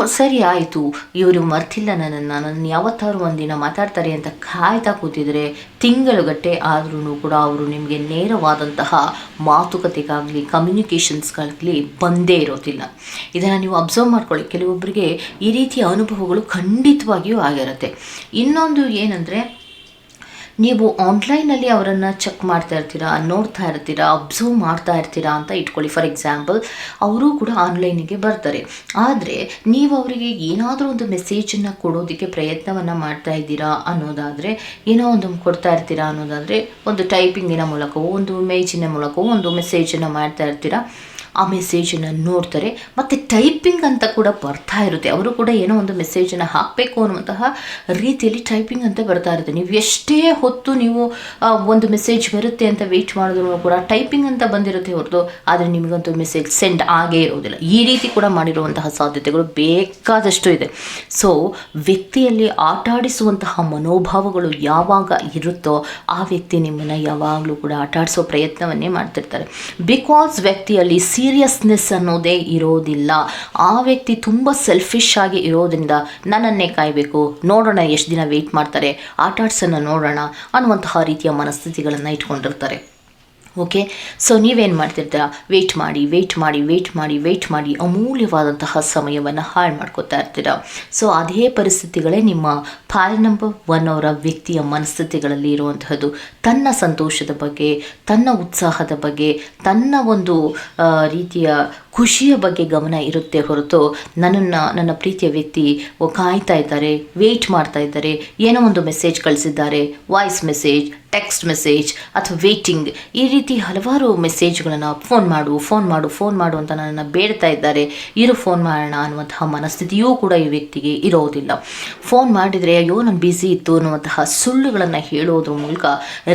Speaker 1: ಸರಿ ಆಯಿತು. ಇವರು ಮರ್ತಿಲ್ಲ ನನ್ನನ್ನು ನನ್ನ ಯಾವತ್ತಾದ್ರು ಒಂದಿನ ಮಾತಾಡ್ತಾರೆ ಅಂತ ಕಾಯ್ತಾ ಕೂತಿದ್ರೆ ತಿಂಗಳುಗಟ್ಟೆ ಆದ್ರೂ ಕೂಡ ಅವರು ನಿಮಗೆ ನೇರವಾದಂತಹ ಮಾತುಕತೆಗಾಗಲಿ ಕಮ್ಯುನಿಕೇಷನ್ಸ್ಗಾಗಲಿ ಬಂದೇ ಇರೋದಿಲ್ಲ. ಇದನ್ನು ನೀವು ಅಬ್ಸರ್ವ್ ಮಾಡ್ಕೊಳ್ಳಿ. ಕೆಲವೊಬ್ಬರಿಗೆ ಈ ರೀತಿಯ ಅನುಭವಗಳು ಖಂಡಿತವಾಗಿಯೂ ಆಗಿರುತ್ತೆ. ಇನ್ನೊಂದು ಏನಂದರೆ ನೀವು ಆನ್ಲೈನಲ್ಲಿ ಅವರನ್ನು ಚೆಕ್ ಮಾಡ್ತಾ ಇರ್ತೀರಾ, ನೋಡ್ತಾ ಇರ್ತೀರಾ ಅಬ್ಸರ್ವ್ ಮಾಡ್ತಾ ಇರ್ತೀರಾ ಅಂತ ಇಟ್ಕೊಳ್ಳಿ. ಫಾರ್ ಎಕ್ಸಾಂಪಲ್ ಅವರು ಕೂಡ ಆನ್ಲೈನಿಗೆ ಬರ್ತಾರೆ. ಆದರೆ ನೀವು ಅವರಿಗೆ ಏನಾದರೂ ಒಂದು ಮೆಸೇಜನ್ನು ಕೊಡೋದಕ್ಕೆ ಪ್ರಯತ್ನವನ್ನು ಮಾಡ್ತಾ ಇದ್ದೀರಾ ಅನ್ನೋದಾದರೆ, ಏನೋ ಒಂದು ಕೊಡ್ತಾ ಇರ್ತೀರಾ ಅನ್ನೋದಾದರೆ, ಒಂದು ಟೈಪಿಂಗಿನ ಮೂಲಕವೋ, ಒಂದು ಇಮೇಜಿನ ಮೂಲಕವೋ, ಒಂದು ಮೆಸೇಜನ್ನು ಮಾಡ್ತಾ ಇರ್ತೀರಾ. ಆ ಮೆಸೇಜನ್ನು ನೋಡ್ತಾರೆ. ಮತ್ತು ಟೈಪಿಂಗ್ ಅಂತ ಕೂಡ ಬರ್ತಾ ಇರುತ್ತೆ. ಅವರು ಕೂಡ ಏನೋ ಒಂದು ಮೆಸೇಜನ್ನು ಹಾಕಬೇಕು ಅನ್ನುವಂತಹ ರೀತಿಯಲ್ಲಿ ಟೈಪಿಂಗ್ ಅಂತ ಬರ್ತಾ ಇರುತ್ತೆ. ನೀವು ಎಷ್ಟೇ ಹೊತ್ತು ನೀವು ಒಂದು ಮೆಸೇಜ್ ಬರುತ್ತೆ ಅಂತ ವೆಯ್ಟ್ ಮಾಡಿದ್ರು ಕೂಡ ಟೈಪಿಂಗ್ ಅಂತ ಬಂದಿರುತ್ತೆ ಹೊರತು, ಆದರೆ ನಿಮಗಂತೂ ಮೆಸೇಜ್ ಸೆಂಡ್ ಆಗೇ ಇರೋದಿಲ್ಲ. ಈ ರೀತಿ ಕೂಡ ಮಾಡಿರುವಂತಹ ಸಾಧ್ಯತೆಗಳು ಬೇಕಾದಷ್ಟು ಇದೆ. ಸೊ ವ್ಯಕ್ತಿಯಲ್ಲಿ ಆಟಾಡಿಸುವಂತಹ ಮನೋಭಾವಗಳು ಯಾವಾಗ ಇರುತ್ತೋ ಆ ವ್ಯಕ್ತಿ ನಿಮ್ಮನ್ನು ಯಾವಾಗಲೂ ಕೂಡ ಆಟಾಡಿಸೋ ಪ್ರಯತ್ನವನ್ನೇ ಮಾಡ್ತಿರ್ತಾರೆ. ಬಿಕಾಸ್ ವ್ಯಕ್ತಿಯಲ್ಲಿ ಸೀರಿಯಸ್ನೆಸ್ ಅನ್ನೋದೇ ಇರೋದಿಲ್ಲ. ಆ ವ್ಯಕ್ತಿ ತುಂಬ ಸೆಲ್ಫಿಶ್ ಆಗಿ ಇರೋದ್ರಿಂದ ನನ್ನನ್ನೇ ಕಾಯಬೇಕು. ನೋಡೋಣ ಎಷ್ಟು ದಿನ ವೆಯ್ಟ್ ಮಾಡ್ತಾರೆ. ಆಟಾಡ್ಸನ್ನು ನೋಡೋಣ ಅನ್ನುವಂತಹ ರೀತಿಯ ಮನಸ್ಥಿತಿಗಳನ್ನು ಇಟ್ಕೊಂಡಿರ್ತಾರೆ. ಓಕೆ ಸೊ ನೀವೇನು ಮಾಡ್ತಿರ್ತೀರ ವೆಯ್ಟ್ ಮಾಡಿ ವೆಯ್ಟ್ ಮಾಡಿ ವೆಯ್ಟ್ ಮಾಡಿ ವೆಯ್ಟ್ ಮಾಡಿ ಅಮೂಲ್ಯವಾದಂತಹ ಸಮಯವನ್ನು ಹಾಳು ಮಾಡ್ಕೋತಾ ಇರ್ತೀರಾ. ಸೊ ಅದೇ ಪರಿಸ್ಥಿತಿಗಳೇ ನಿಮ್ಮ ಫಾಲ್ ನಂಬರ್ ಒನ್ ಅವರ ವ್ಯಕ್ತಿಯ ಮನಸ್ಥಿತಿಗಳಲ್ಲಿ ಇರುವಂತಹದ್ದು. ತನ್ನ ಸಂತೋಷದ ಬಗ್ಗೆ, ತನ್ನ ಉತ್ಸಾಹದ ಬಗ್ಗೆ, ತನ್ನ ಒಂದು ರೀತಿಯ ಖುಷಿಯ ಬಗ್ಗೆ ಗಮನ ಇರುತ್ತೆ ಹೊರತು ನನ್ನನ್ನು, ನನ್ನ ಪ್ರೀತಿಯ ವ್ಯಕ್ತಿ ಕಾಯ್ತಾ ಇದ್ದಾರೆ ವೇಟ್ ಮಾಡ್ತಾ ಇದ್ದಾರೆ, ಏನೋ ಒಂದು ಮೆಸೇಜ್ ಕಳಿಸಿದ್ದಾರೆ ವಾಯ್ಸ್ ಮೆಸೇಜ್ ಟೆಕ್ಸ್ಟ್ ಮೆಸೇಜ್ ಅಥವಾ ವೇಟಿಂಗ್ ಈ ರೀತಿ ಹಲವಾರು ಮೆಸೇಜ್ಗಳನ್ನು ಫೋನ್ ಮಾಡು ಫೋನ್ ಮಾಡು ಫೋನ್ ಮಾಡು ಅಂತ ನನ್ನನ್ನು ಬೇಡ್ತಾ ಇದ್ದಾರೆ. ಇರು ಫೋನ್ ಮಾಡೋಣ ಅನ್ನುವಂತಹ ಮನಸ್ಥಿತಿಯೂ ಕೂಡ ಈ ವ್ಯಕ್ತಿಗೆ ಇರೋದಿಲ್ಲ. ಫೋನ್ ಮಾಡಿದರೆ ಅಯ್ಯೋ, ನಾನು ಬ್ಯುಸಿ ಇತ್ತು ಅನ್ನುವಂತಹ ಸುಳ್ಳುಗಳನ್ನು ಹೇಳೋದ್ರ ಮೂಲಕ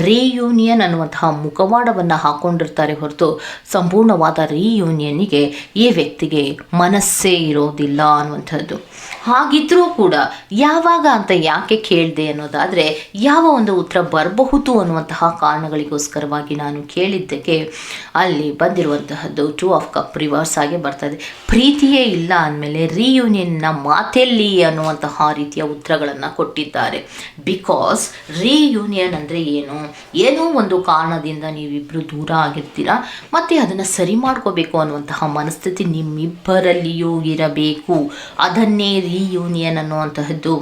Speaker 1: ರೀಯೂನಿಯನ್ ಅನ್ನುವಂತಹ ಮುಖವಾಡವನ್ನು ಹಾಕ್ಕೊಂಡಿರ್ತಾರೆ ಹೊರತು ಸಂಪೂರ್ಣವಾದ ರೀಯೂನಿಯನ್ನಿಗೆ ಈ ವ್ಯಕ್ತಿಗೆ ಮನಸ್ಸೇ ಇರೋದಿಲ್ಲ ಅನ್ನುವಂಥದ್ದು. ಹಾಗಿದ್ರೂ ಕೂಡ ಯಾವಾಗ ಅಂತ ಯಾಕೆ ಕೇಳಿದೆ ಅನ್ನೋದಾದರೆ ಯಾವ ಒಂದು ಉತ್ತರ ಬರಬಹುದು ಅನ್ನುವಂತಹ ಕಾರಣಗಳಿಗೋಸ್ಕರವಾಗಿ ನಾನು ಕೇಳಿದ್ದಕ್ಕೆ ಅಲ್ಲಿ ಬಂದಿರುವಂತಹದ್ದು ಟೂ ಆಫ್ ಕಪ್ ರಿವರ್ಸ್ ಆಗಿ ಬರ್ತದೆ. ಪ್ರೀತಿಯೇ ಇಲ್ಲ ಅಂದಮೇಲೆ ರೀಯೂನಿಯನ್ನ ಮಾತೆಲ್ಲಿ ಅನ್ನುವಂತಹ ರೀತಿಯ ಉತ್ತರಗಳನ್ನು ಕೊಟ್ಟಿದ್ದಾರೆ. ಬಿಕಾಸ್ ರೀಯೂನಿಯನ್ ಅಂದರೆ ಏನು? ಏನೋ ಒಂದು ಕಾರಣದಿಂದ ನೀವಿಬ್ಬರು ದೂರ ಆಗಿರ್ತೀರಾ? ಮತ್ತು ಅದನ್ನು ಸರಿ ಮಾಡ್ಕೋಬೇಕು ಅನ್ನುವಂತಹ ಮನಸ್ಥಿತಿ ನಿಮ್ಮಿಬ್ಬರಲ್ಲಿಯೂ ಇರಬೇಕು. ಅದನ್ನೇ ರೀಯೂನಿಯನ್ ಅನ್ನುವಂತಹದ್ದು.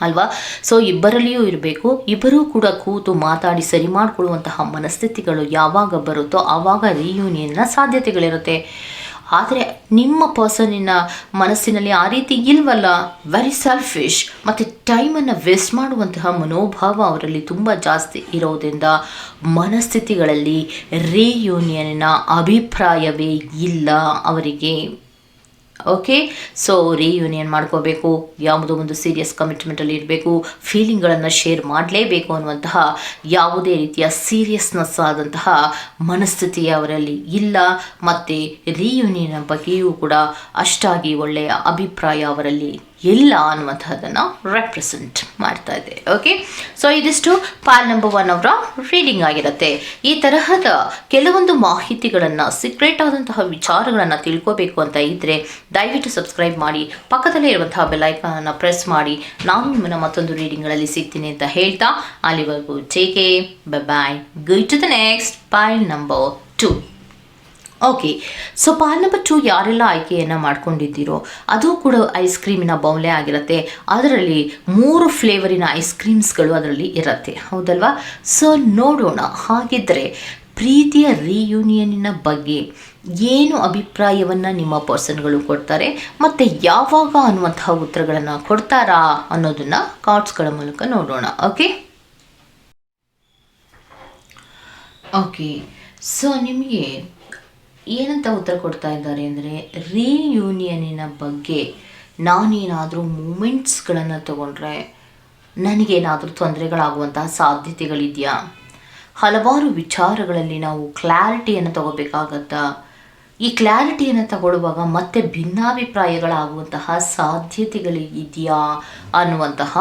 Speaker 1: ಅಲ್ವಾ? ಸೊ ಇಬ್ಬರಲ್ಲಿಯೂ ಇರಬೇಕು. ಇಬ್ಬರೂ ಕೂಡ ಕೂತು ಮಾತಾಡಿ ಸರಿ ಮಾಡಿಕೊಳ್ಳುವಂತಹ ಮನಸ್ಥಿತಿಗಳು ಯಾವಾಗ ಬರುತ್ತೋ ಆವಾಗ ರೀಯೂನಿಯನ್ನ ಸಾಧ್ಯತೆಗಳಿರುತ್ತೆ. ಆದರೆ ನಿಮ್ಮ ಪರ್ಸನಿನ ಮನಸ್ಸಿನಲ್ಲಿ ಆ ರೀತಿ ಇಲ್ವಲ್ಲ? ವೆರಿ ಸೆಲ್ಫಿಶ್ ಮತ್ತು ಟೈಮನ್ನು ವೇಸ್ಟ್ ಮಾಡುವಂತಹ ಮನೋಭಾವ ಅವರಲ್ಲಿ ತುಂಬ ಜಾಸ್ತಿ ಇರೋದ್ರಿಂದ ಮನಸ್ಥಿತಿಗಳಲ್ಲಿ ರಿಯೂನಿಯನ್ನ ಅಭಿಪ್ರಾಯವೇ ಇಲ್ಲ ಅವರಿಗೆ. ಓಕೆ ಸೊ ರೀಯೂನಿಯನ್ ಮಾಡ್ಕೋಬೇಕು, ಯಾವುದೋ ಒಂದು ಸೀರಿಯಸ್ ಕಮಿಟ್ಮೆಂಟಲ್ಲಿ ಇರಬೇಕು ಫೀಲಿಂಗ್ಗಳನ್ನು ಶೇರ್ ಮಾಡಲೇಬೇಕು ಅನ್ನುವಂತಹ ಯಾವುದೇ ರೀತಿಯ ಸೀರಿಯಸ್ನೆಸ್ ಆದಂತಹ ಮನಸ್ಥಿತಿ ಅವರಲ್ಲಿ ಇಲ್ಲ. ಮತ್ತು ರಿಯೂನಿಯನ್ ಬಗ್ಗೆಯೂ ಕೂಡ ಅಷ್ಟಾಗಿ ಒಳ್ಳೆಯ ಅಭಿಪ್ರಾಯ ಅವರಲ್ಲಿ ಇಲ್ಲ ಅನ್ನುವಂಥದ್ದನ್ನು ರೆಪ್ರೆಸೆಂಟ್ ಮಾಡ್ತಾ ಇದೆ ಓಕೆ ಸೊ ಇದಿಷ್ಟು ಪಾಲ್ ನಂಬರ್ ಒನ್ ಅವರ ರೀಡಿಂಗ್ ಆಗಿರುತ್ತೆ. ಈ ತರಹದ ಕೆಲವೊಂದು ಮಾಹಿತಿಗಳನ್ನು ಸೀಕ್ರೆಟ್ ಆದಂತಹ ವಿಚಾರಗಳನ್ನು ತಿಳ್ಕೋಬೇಕು ಅಂತ ಇದ್ದರೆ ದಯವಿಟ್ಟು ಸಬ್ಸ್ಕ್ರೈಬ್ ಮಾಡಿ, ಪಕ್ಕದಲ್ಲೇ ಇರುವಂತಹ ಬೆಲ್ಲೈಕನನ್ನು ಪ್ರೆಸ್ ಮಾಡಿ. ನಾನು ನಿಮ್ಮನ್ನು ಮತ್ತೊಂದು ರೀಡಿಂಗ್ಗಳಲ್ಲಿ ಸಿಗ್ತೀನಿ ಅಂತ ಹೇಳ್ತಾ, ಅಲ್ಲಿವರೆಗೂ ಬ bye good to the next pile number two okay, so pile number two ಯಾರೆಲ್ಲ ಆಯ್ಕೆಯನ್ನು ಮಾಡ್ಕೊಂಡಿದ್ದೀರೋ, ಅದು ಕೂಡ ಐಸ್ ಕ್ರೀಮಿನ ಬೌಲೆ ಆಗಿರುತ್ತೆ. ಅದರಲ್ಲಿ ಮೂರು ಫ್ಲೇವರಿನ ಐಸ್ ಕ್ರೀಮ್ಸ್ಗಳು ಅದರಲ್ಲಿ ಇರುತ್ತೆ. ಹೌದಲ್ವಾ? ಸೊ ನೋಡೋಣ. ಹಾಗಿದ್ದರೆ ಪ್ರೀತಿಯ ರಿಯೂನಿಯನ್ನಿನ ಬಗ್ಗೆ ಏನು ಅಭಿಪ್ರಾಯವನ್ನು ನಿಮ್ಮ ಪರ್ಸನ್ಗಳು ಕೊಡ್ತಾರೆ, ಮತ್ತು ಯಾವಾಗ ಅನ್ನುವಂತಹ ಉತ್ತರಗಳನ್ನು ಕೊಡ್ತಾರಾ ಅನ್ನೋದನ್ನು ಕಾರ್ಡ್ಸ್ಗಳ ಮೂಲಕ ನೋಡೋಣ. ಓಕೆ? ಓಕೆ. ಸೊ ನಿಮಗೆ ಏನಂತ ಉತ್ತರ ಕೊಡ್ತಾ ಇದ್ದಾರೆ ಅಂದರೆ ರಿಯೂನಿಯನಿನ ಬಗ್ಗೆ ನಾನೇನಾದರೂ ಮೂಮೆಂಟ್ಸ್ಗಳನ್ನು ತಗೊಂಡ್ರೆ ನನಗೇನಾದರೂ ತೊಂದರೆಗಳಾಗುವಂತಹ ಸಾಧ್ಯತೆಗಳಿದೆಯಾ? ಹಲವಾರು ವಿಚಾರಗಳಲ್ಲಿ ನಾವು ಕ್ಲಾರಿಟಿಯನ್ನು ತಗೋಬೇಕಾಗತ್ತಾ. ಈ ಕ್ಲಾರಿಟಿಯನ್ನು ತಗೊಳ್ಳುವಾಗ ಮತ್ತೆ ಭಿನ್ನಾಭಿಪ್ರಾಯಗಳಾಗುವಂತಹ ಸಾಧ್ಯತೆಗಳಿದೆಯಾ ಅನ್ನುವಂತಹ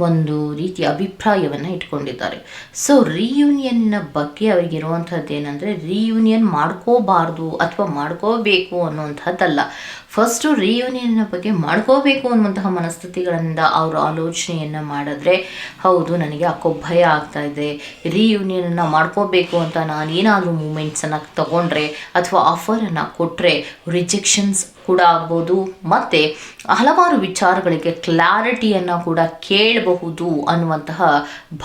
Speaker 1: ಒಂದು ರೀತಿಯ ಅಭಿಪ್ರಾಯವನ್ನು ಇಟ್ಕೊಂಡಿದ್ದಾರೆ. ಸೊ ರಿಯೂನಿಯನ್ನ ಬಗ್ಗೆ ಅವರಿಗಿರುವಂಥದ್ದು ಏನಂದರೆ ರಿಯೂನಿಯನ್ ಮಾಡ್ಕೋಬಾರ್ದು ಅಥವಾ ಮಾಡ್ಕೋಬೇಕು ಅನ್ನುವಂಥದ್ದಲ್ಲ. ಫಸ್ಟು ರಿಯೂನಿಯನ್ನ ಬಗ್ಗೆ ಮಾಡ್ಕೋಬೇಕು ಅನ್ನುವಂತಹ ಮನಸ್ಥಿತಿಗಳಿಂದ ಅವರು ಆಲೋಚನೆಯನ್ನು ಮಾಡಿದ್ರೆ, ಹೌದು, ನನಗೆ ಅಕ್ಕೋ ಭಯ ಆಗ್ತಾ ಇದೆ. ರಿಯೂನಿಯನನ್ನು ಮಾಡ್ಕೋಬೇಕು ಅಂತ ನಾನೇನಾದರೂ ಮೂಮೆಂಟ್ಸನ್ನು ತಗೊಂಡ್ರೆ ಅಥವಾ ಆಫರನ್ನು ಕೊಟ್ಟರೆ ರಿಜೆಕ್ಷನ್ಸ್ ಕೂಡ ಆಗ್ಬೋದು. ಮತ್ತು ಹಲವಾರು ವಿಚಾರಗಳಿಗೆ ಕ್ಲಾರಿಟಿಯನ್ನು ಕೂಡ ಕೇಳಬಹುದು ಅನ್ನುವಂತಹ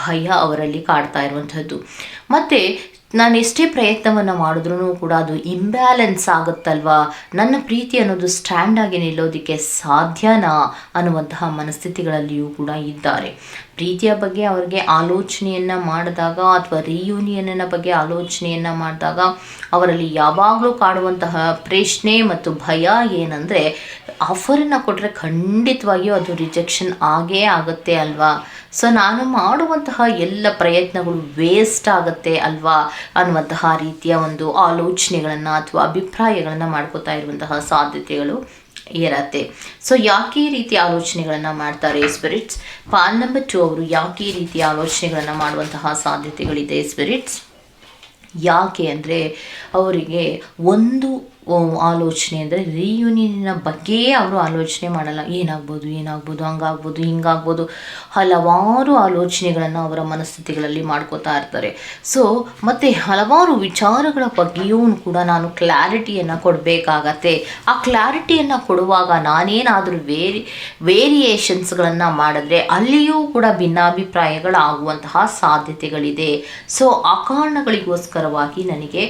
Speaker 1: ಭಯ ಅವರಲ್ಲಿ ಕಾಡ್ತಾ ಇರುವಂಥದ್ದು ಮತ್ತು ನಾನು ಎಷ್ಟೇ ಪ್ರಯತ್ನವನ್ನು ಮಾಡಿದ್ರೂ ಕೂಡ ಅದು ಇಂಬ್ಯಾಲೆನ್ಸ್ ಆಗುತ್ತಲ್ವಾ? ನನ್ನ ಪ್ರೀತಿ ಅನ್ನೋದು ಸ್ಟ್ಯಾಂಡ್ ಆಗಿ ನಿಲ್ಲೋದಕ್ಕೆ ಸಾಧ್ಯನಾ ಅನ್ನುವಂತಹ ಮನಸ್ಥಿತಿಗಳಲ್ಲಿಯೂ ಕೂಡ ಇದ್ದಾರೆ. ಪ್ರೀತಿಯ ಬಗ್ಗೆ ಅವರಿಗೆ ಆಲೋಚನೆಯನ್ನು ಮಾಡಿದಾಗ ಅಥವಾ ರಿಯೂನಿಯನ್ನ ಬಗ್ಗೆ ಆಲೋಚನೆಯನ್ನು ಮಾಡಿದಾಗ ಅವರಲ್ಲಿ ಯಾವಾಗಲೂ ಕಾಡುವಂತಹ ಪ್ರಶ್ನೆ ಮತ್ತು ಭಯ ಏನಂದರೆ ಆಫರನ್ನು ಕೊಟ್ಟರೆ ಖಂಡಿತವಾಗಿಯೂ ಅದು ರಿಜೆಕ್ಷನ್ ಆಗೇ ಆಗುತ್ತೆ ಅಲ್ವಾ? ಸೊ ನಾನು ಮಾಡುವಂತಹ ಎಲ್ಲ ಪ್ರಯತ್ನಗಳು ವೇಸ್ಟ್ ಆಗುತ್ತೆ ಅಲ್ವಾ? ಅನ್ನುವಂತಹ ರೀತಿಯ ಒಂದು ಆಲೋಚನೆಗಳನ್ನು ಅಥವಾ ಅಭಿಪ್ರಾಯಗಳನ್ನು ಮಾಡ್ಕೋತಾ ಇರುವಂತಹ ಸಾಧ್ಯತೆಗಳು. ಇರತ್ತೆ. ಸೊ ಯಾಕೆ ಈ ರೀತಿ ಆಲೋಚನೆಗಳನ್ನು ಮಾಡ್ತಾರೆ ಸ್ಪಿರಿಟ್ಸ್ ಪಾಲ್ ನಂಬರ್ ಟು ಅವರು ಯಾಕೆ ಈ ರೀತಿ ಆಲೋಚನೆಗಳನ್ನು ಮಾಡುವಂತಹ ಸಾಧ್ಯತೆಗಳಿದೆ ಸ್ಪಿರಿಟ್ಸ್ ಯಾಕೆ ಅಂದರೆ ಅವರಿಗೆ ಒಂದು ಆಲೋಚನೆ ಅಂದರೆ ರಿಯೂನಿಯನ್ನ ಬಗ್ಗೆ ಅವರು ಆಲೋಚನೆ ಮಾಡಲ್ಲ. ಏನಾಗ್ಬೋದು ಏನಾಗ್ಬೋದು, ಹಂಗಾಗ್ಬೋದು, ಹಿಂಗಾಗ್ಬೋದು ಹಲವಾರು ಆಲೋಚನೆಗಳನ್ನು ಅವರ ಮನಸ್ಥಿತಿಗಳಲ್ಲಿ ಮಾಡ್ಕೋತಾ ಇರ್ತಾರೆ. ಸೊ ಮತ್ತು ಹಲವಾರು ವಿಚಾರಗಳ ಬಗ್ಗೆಯೂ ಕೂಡ ನಾನು ಕ್ಲಾರಿಟಿಯನ್ನು ಕೊಡಬೇಕಾಗತ್ತೆ. ಆ ಕ್ಲಾರಿಟಿಯನ್ನು ಕೊಡುವಾಗ ನಾನೇನಾದರೂ ವೇರಿ ವೇರಿಯೇಷನ್ಸ್ಗಳನ್ನು ಮಾಡಿದ್ರೆ ಅಲ್ಲಿಯೂ ಕೂಡ ಭಿನ್ನಾಭಿಪ್ರಾಯಗಳಾಗುವಂತಹ ಸಾಧ್ಯತೆಗಳಿದೆ. ಸೊ ಆ ಕಾರಣಗಳಿಗೋಸ್ಕರವಾಗಿ ನನಗೆ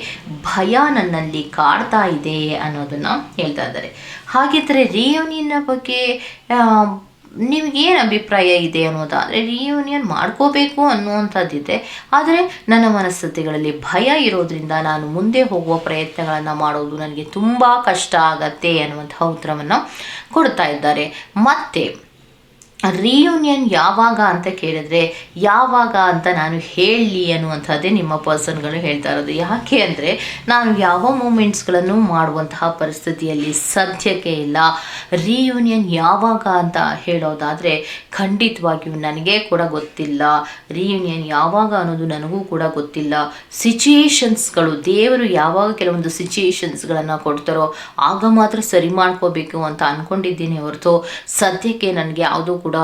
Speaker 1: ಭಯ ನನ್ನಲ್ಲಿ ಕಾಡ್ತಾ ಇದೆ. ಅನ್ನೋದನ್ನು ಹೇಳ್ತಾ ಇದ್ದಾರೆ. ಹಾಗಿದ್ದರೆ ರಿಯೂನಿಯನ್ನ ಬಗ್ಗೆ ನಿಮಗೇನು ಅಭಿಪ್ರಾಯ ಇದೆ ಅನ್ನೋದಾದರೆ ರಿಯೂನಿಯನ್ ಮಾಡ್ಕೋಬೇಕು ಅನ್ನುವಂಥದ್ದಿದೆ. ಆದರೆ ನನ್ನ ಮನಸ್ಥಿತಿಗಳಲ್ಲಿ ಭಯ ಇರೋದ್ರಿಂದ ನಾನು ಮುಂದೆ ಹೋಗುವ ಪ್ರಯತ್ನಗಳನ್ನು ಮಾಡೋದು ನನಗೆ ತುಂಬ ಕಷ್ಟ ಆಗತ್ತೆ ಅನ್ನುವಂತಹ ಉತ್ತರವನ್ನು ಕೊಡ್ತಾ ಇದ್ದಾರೆ. ಮತ್ತು ರಿಯೂನಿಯನ್ ಯಾವಾಗ ಅಂತ ಕೇಳಿದ್ರೆ ಯಾವಾಗ ಅಂತ ನಾನು ಹೇಳಲಿ ಅನ್ನುವಂಥದ್ದೇ ನಿಮ್ಮ ಪರ್ಸನ್ಗಳು ಹೇಳ್ತಾ ಇರೋದು. ಯಾಕೆ ಅಂದರೆ ನಾನು ಯಾವ ಮೂಮೆಂಟ್ಸ್ಗಳನ್ನು ಮಾಡುವಂತಹ ಪರಿಸ್ಥಿತಿಯಲ್ಲಿ ಸದ್ಯಕ್ಕೆ ಇಲ್ಲ. ರಿಯೂನಿಯನ್ ಯಾವಾಗ ಅಂತ ಹೇಳೋದಾದರೆ ಖಂಡಿತವಾಗಿಯೂ ನನಗೆ ಕೂಡ ಗೊತ್ತಿಲ್ಲ. ರಿಯೂನಿಯನ್ ಯಾವಾಗ ಅನ್ನೋದು ನನಗೂ ಕೂಡ ಗೊತ್ತಿಲ್ಲ. ಸಿಚುಯೇಷನ್ಸ್ಗಳು ದೇವರು ಯಾವಾಗ ಕೆಲವೊಂದು ಸಿಚುಯೇಷನ್ಸ್ಗಳನ್ನು ಕೊಡ್ತಾರೋ ಆಗ ಮಾತ್ರ ಸರಿ ಮಾಡ್ಕೋಬೇಕು ಅಂತ ಅಂದ್ಕೊಂಡಿದ್ದೀನಿ ಹೊರತು ಸದ್ಯಕ್ಕೆ ನನಗೆ ಯಾವುದೂ ಕೂಡ ಕೂಡ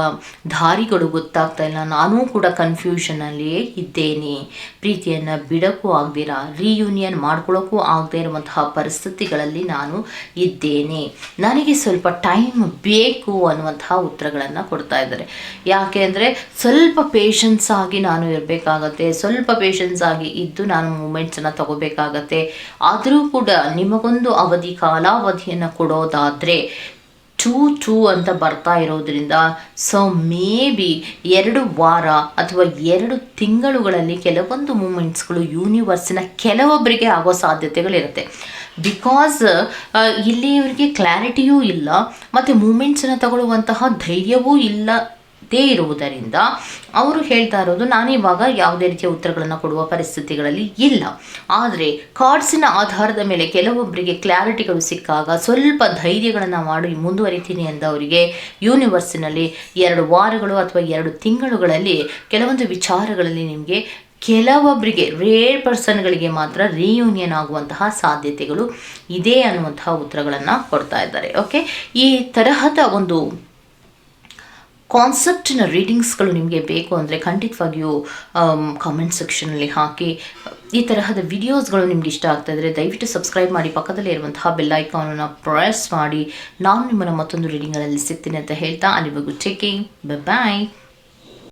Speaker 1: ದಾರಿಗಳು ಗೊತ್ತಾಗ್ತಾ ಇಲ್ಲ. ನಾನೂ ಕೂಡ ಕನ್ಫ್ಯೂಷನಲ್ಲಿಯೇ ಇದ್ದೇನೆ. ಪ್ರೀತಿಯನ್ನು ಬಿಡೋಕ್ಕೂ ಆಗ್ದಿರ? ರಿಯೂನಿಯನ್ ಮಾಡ್ಕೊಳ್ಳೋಕ್ಕೂ ಆಗದೇ ಇರುವಂತಹ ಪರಿಸ್ಥಿತಿಗಳಲ್ಲಿ ನಾನು ಇದ್ದೇನೆ. ನನಗೆ ಸ್ವಲ್ಪ ಟೈಮ್ ಬೇಕು ಅನ್ನುವಂತಹ ಉತ್ತರಗಳನ್ನು ಕೊಡ್ತಾ ಇದ್ದಾರೆ. ಯಾಕೆ ಅಂದರೆ ಸ್ವಲ್ಪ ಪೇಷನ್ಸ್ ಆಗಿ ನಾನು ಇರಬೇಕಾಗತ್ತೆ. ಸ್ವಲ್ಪ ಪೇಷನ್ಸ್ ಆಗಿ ಇದ್ದು ನಾನು ಮೂಮೆಂಟ್ಸನ್ನು ತಗೋಬೇಕಾಗತ್ತೆ. ಆದರೂ ಕೂಡ ನಿಮಗೊಂದು ಅವಧಿ, ಕಾಲಾವಧಿಯನ್ನು ಕೊಡೋದಾದರೆ ಟೂ ಟೂ ಅಂತ ಬರ್ತಾ ಇರೋದ್ರಿಂದ ಸೊ ಮೇ ಬಿ ಎರಡು ವಾರ ಅಥವಾ ಎರಡು ತಿಂಗಳುಗಳಲ್ಲಿ ಕೆಲವೊಂದು ಮೂಮೆಂಟ್ಸ್ಗಳು ಯೂನಿವರ್ಸಿನ ಕೆಲವೊಬ್ಬರಿಗೆ ಆಗೋ ಸಾಧ್ಯತೆಗಳಿರುತ್ತೆ. ಬಿಕಾಸ್ ಇಲ್ಲಿ ಇವರಿಗೆ ಕ್ಲಾರಿಟಿಯೂ ಇಲ್ಲ, ಮತ್ತು ಮೂಮೆಂಟ್ಸನ್ನು ತಗೊಳ್ಳುವಂತಹ ಧೈರ್ಯವೂ ಇಲ್ಲದೇ ಇರುವುದರಿಂದ ಅವರು ಹೇಳ್ತಾ ಇರೋದು ನಾನಿವಾಗ ಯಾವುದೇ ರೀತಿಯ ಉತ್ತರಗಳನ್ನು ಕೊಡುವ ಪರಿಸ್ಥಿತಿಗಳಲ್ಲಿ ಇಲ್ಲ. ಆದರೆ ಕಾರ್ಡ್ಸಿನ ಆಧಾರದ ಮೇಲೆ ಕೆಲವೊಬ್ಬರಿಗೆ ಕ್ಲಾರಿಟಿಗಳು ಸಿಕ್ಕಾಗ ಸ್ವಲ್ಪ ಧೈರ್ಯಗಳನ್ನು ಮಾಡಿ ಮುಂದುವರಿತೀನಿ ಅಂದವರಿಗೆ ಯೂನಿವರ್ಸಿನಲ್ಲಿ ಎರಡು ವಾರಗಳು ಅಥವಾ ಎರಡು ತಿಂಗಳುಗಳಲ್ಲಿ ಕೆಲವೊಂದು ವಿಚಾರಗಳಲ್ಲಿ ನಿಮಗೆ ಕೆಲವೊಬ್ಬರಿಗೆ, ರೇರ್ ಪರ್ಸನ್ಗಳಿಗೆ ಮಾತ್ರ ರೀಯೂನಿಯನ್ ಆಗುವಂತಹ ಸಾಧ್ಯತೆಗಳು ಇದೆ ಅನ್ನುವಂತಹ ಉತ್ತರಗಳನ್ನು ಕೊಡ್ತಾ ಇದ್ದಾರೆ. ಓಕೆ? ಈ ತರಹದ ಒಂದು ಕಾನ್ಸೆಪ್ಟಿನ ರೀಡಿಂಗ್ಸ್ಗಳು ನಿಮಗೆ ಬೇಕು ಅಂದರೆ ಖಂಡಿತವಾಗಿಯೂ ಕಾಮೆಂಟ್ ಸೆಕ್ಷನಲ್ಲಿ ಹಾಕಿ. ಈ ತರಹದ ವಿಡಿಯೋಸ್ಗಳು ನಿಮ್ಗೆ ಇಷ್ಟ ಆಗ್ತಾ ಇದ್ದರೆ ದಯವಿಟ್ಟು ಸಬ್ಸ್ಕ್ರೈಬ್ ಮಾಡಿ, ಪಕ್ಕದಲ್ಲೇ ಇರುವಂತಹ ಬೆಲ್ಲೈಕಾನನ್ನು ಪ್ರೆಸ್ ಮಾಡಿ. ನಾನು ನಿಮ್ಮನ್ನು ಮತ್ತೊಂದು ರೀಡಿಂಗ್ಗಳಲ್ಲಿ ಸಿಗ್ತೀನಿ ಅಂತ ಹೇಳ್ತಾ, ಅಲ್ಲಿವರೆಗೂ ಚೆಕಿಂಗ್ ಬಾಯ್